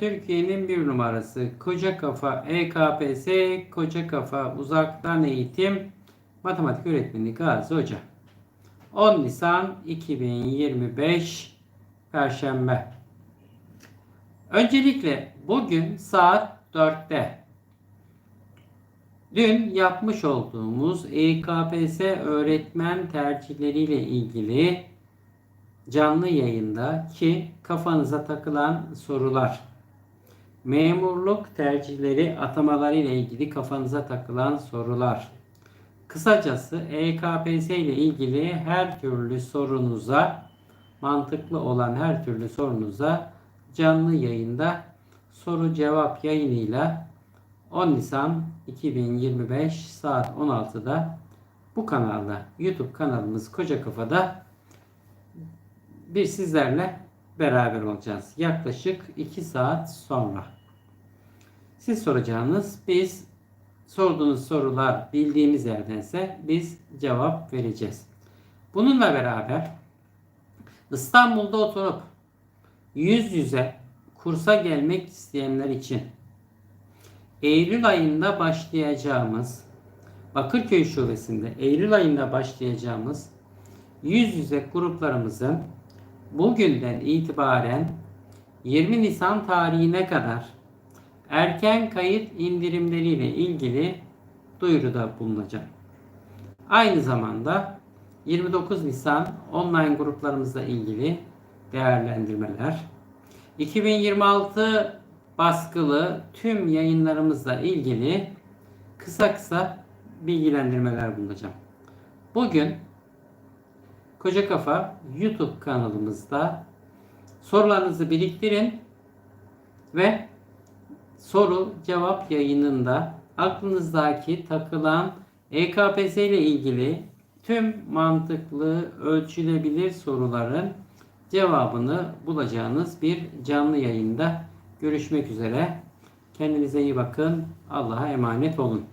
Türkiye'nin bir numarası. Koca Kafa EKPS Koca Kafa Uzaktan Eğitim Matematik Öğretmeni Gazi Hoca. 10 Nisan 2025 Perşembe. Öncelikle bugün saat 4'te dün yapmış olduğumuz EKPS öğretmen tercihleriyle ilgili canlı yayında ki kafanıza takılan sorular Memurluk tercihleri atamaları ile ilgili kafanıza takılan sorular. Kısacası EKPS ile ilgili her türlü sorunuza, mantıklı olan her türlü sorunuza canlı yayında soru cevap yayınıyla 10 Nisan 2025 saat 16'da bu kanalda YouTube kanalımız Koca Kafa'da bir sizlerle beraber olacağız. Yaklaşık 2 saat sonra. Siz soracağınız biz sorduğunuz sorular bildiğimiz yerdense biz cevap vereceğiz. Bununla beraber İstanbul'da oturup yüz yüze kursa gelmek isteyenler için Eylül ayında başlayacağımız Bakırköy Şubesi'nde Eylül ayında başlayacağımız yüz yüze gruplarımızın bugünden itibaren 20 Nisan tarihine kadar erken kayıt indirimleriyle ilgili duyuruda bulunacağım. Aynı zamanda 29 Nisan online gruplarımızla ilgili değerlendirmeler, 2026 baskılı tüm yayınlarımızla ilgili kısa kısa bilgilendirmeler bulunacağım. Bugün Koca Kafa YouTube kanalımızda sorularınızı biriktirin ve soru cevap yayınında aklınızdaki takılan EKPS ile ilgili tüm mantıklı ölçülebilir soruların cevabını bulacağınız bir canlı yayında görüşmek üzere. Kendinize iyi bakın. Allah'a emanet olun.